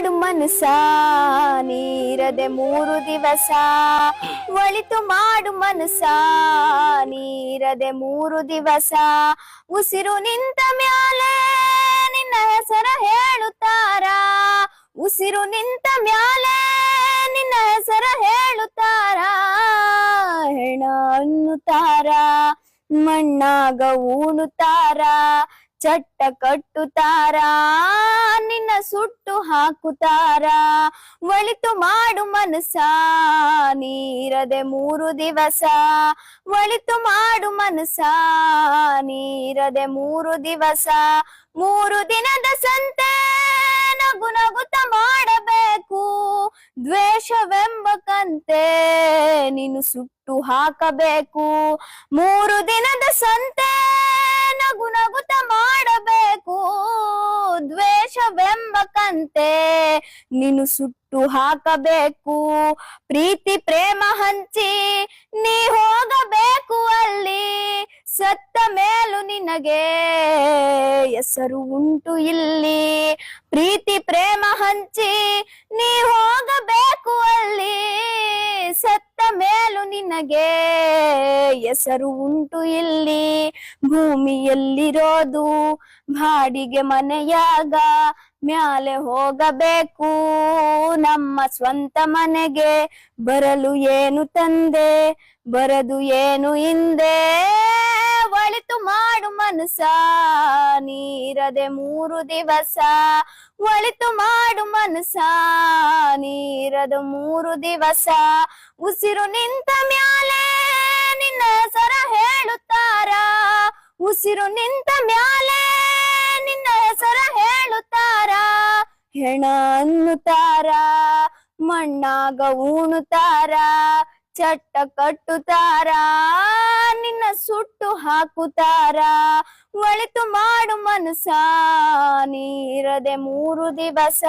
ಮಾಡು ಮನಸ ನೀರದೆ ಮೂರು ದಿವಸ. ಒಳಿತು ಮಾಡು ಮನಸ ನೀರದೆ ಮೂರು ದಿವಸ. ಉಸಿರು ನಿಂತ ಮ್ಯಾಲೆ ನಿನ್ನ ಹೆಸರ ಹೇಳುತ್ತಾರ? ಉಸಿರು ನಿಂತ ಮ್ಯಾಲೆ ನಿನ್ನ ಹೆಸರ ಹೇಳುತ್ತಾರ? ಹೆಣ ಅನ್ನುತ್ತಾರ? ಮಣ್ಣಾಗ ಉಣುತ್ತಾರ ಚಟ್ಟ ಕಟ್ಟುತ್ತಾರ? ನಿನ್ನ ಸುಟ್ಟು ಹಾಕುತ್ತಾರ? ಒಳಿತು ಮಾಡು ಮನಸ ನೀರದೆ ಮೂರು ದಿವಸ. ಒಳಿತು ಮಾಡು ಮನಸ ನೀರದೆ ಮೂರು ದಿವಸ. ಮೂರು ದಿನದ ಸಂತೆ ನಗು ನಗುತ ಮಾಡಬೇಕು. ದ್ವೇಷವೆಂಬ ಕಂತೆ ನೀನು ಸುಟ್ಟು ಹಾಕಬೇಕು. ಮೂರು ದಿನದ ಸಂತೆ ಕಂತೆ ನೀನು ಸುಟ್ಟು ಹಾಕಬೇಕು, ಪ್ರೀತಿ ಪ್ರೇಮ ಹಂಚಿ ನೀ ಹೋಗಬೇಕು ಅಲ್ಲಿ. ಸತ್ತ ಮೇಲೂ ನಿನಗೆ ಹೆಸರು ಉಂಟು ಇಲ್ಲಿ. ಪ್ರೀತಿ ಪ್ರೇಮ ಹಂಚಿ ನೀ ಹೋಗಬೇಕು ಅಲ್ಲಿ. ಸತ್ತ ಮೇಲೂ ನಿನಗೆ ಹೆಸರು ಉಂಟು ಇಲ್ಲಿ. ಭೂಮಿಯಲ್ಲಿರೋದು, ಬಾಡಿಗೆ ಮನೆಯಾಗ ಮ್ಯಾಲೆ ಹೋಗಬೇಕು. ನಮ್ಮ ಸ್ವಂತ ಮನೆಗೆ ಬರಲು ಏನು ತಂದೆ? ಬರದು ಏನು ಹಿಂದೆ? ಒಳಿತು ಮಾಡು ಮನಸ ನೀರದೆ ಮೂರು ದಿವಸ. ಒಳಿತು ಮಾಡು ಮನಸ ನೀರದು ಮೂರು ದಿವಸ. ಉಸಿರು ನಿಂತ ಮ್ಯಾಲೆ ನಿನ್ನ ಸರ ಹೇಳುತ್ತಾರ? ಉಸಿರು ನಿಂತ ಮ್ಯಾಲೆ ಹೆಣ ಅನ್ನುತ್ತಾರ, ಮಣ್ಣಾಗ ಉಣುತ್ತಾರ ಚಟ್ಟ ಕಟ್ಟುತ್ತಾರ, ನಿನ್ನ ಸುಟ್ಟು ಹಾಕುತ್ತಾರ. ಒಳಿತು ಮಾಡು ಮನಸ ನೀರದೆ ಮೂರು ದಿವಸ.